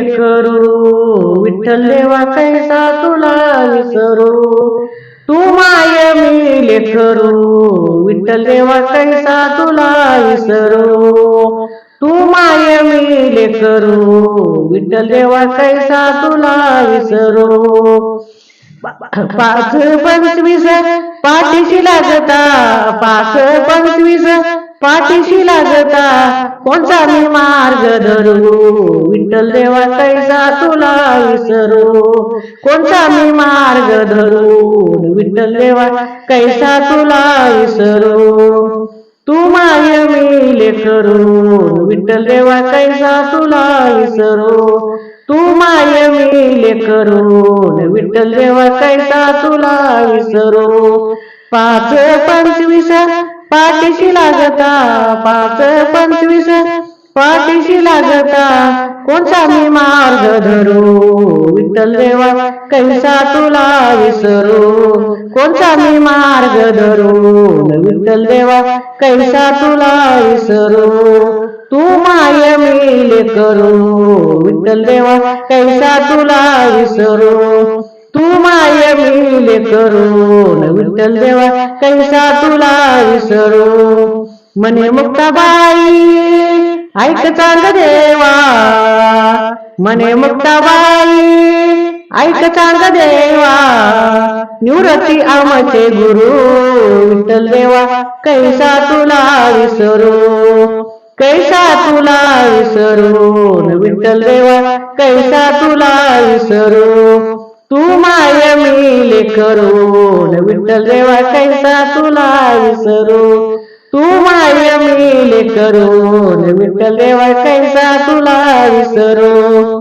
करू. विठ्ठल देवा कैसा तुला विसरू. तू माय मी लेकरू विठ्ठल देवा कैसा तुला विसरू. तू माय मी लेकरू विठ्ठल देवा कैसा तुला विसरू. पाच पंचवीस पाठीशी लागता. पाच पंचवीस पाठीशी लागता कोणता मी मार्ग धरू? विठ्ठल देवा कैसा तुला विसरू? कोणता मी मार्ग धरू? विठ्ठल देवा कैसा तुला विसरू? तू माय मी लेकरू विठ्ठल देवा कैसा तुला विसरू? तू माय मी लेकरू विठ्ठल देवा कैसा तुला विसरू? पाच पंचवीस पाठीशी लागता पाच पंचवीस. पाठीशी लागता कोणता मी मार्ग धरू? विठ्ठल देवा कैसा तुला विसरू? कोणता मी मार्ग धरू? विठ्ठल देवा कैसा तुला विसरू? तू माय मी करू? विठ्ठल देवा कैसा तुला विसरू? तू माय मिले करून विठ्ठल देवा कैसा तुला विसरू मने मुक्ताबाई ऐक चांग देवा. मने मुक्ताबाई ऐक चांग देवा. निवृत्ती आमचे गुरु विठ्ठल देवा कैसा तुला विसरू कैसा तुला विसरू विठ्ठल देवा कैसा तुला विसरू तू माय मी लेकरून विठ्ठल देवा कैसा तुला विसरू। तू माय मी लेकरून विठ्ठल देवा कैसा तुला विसरू।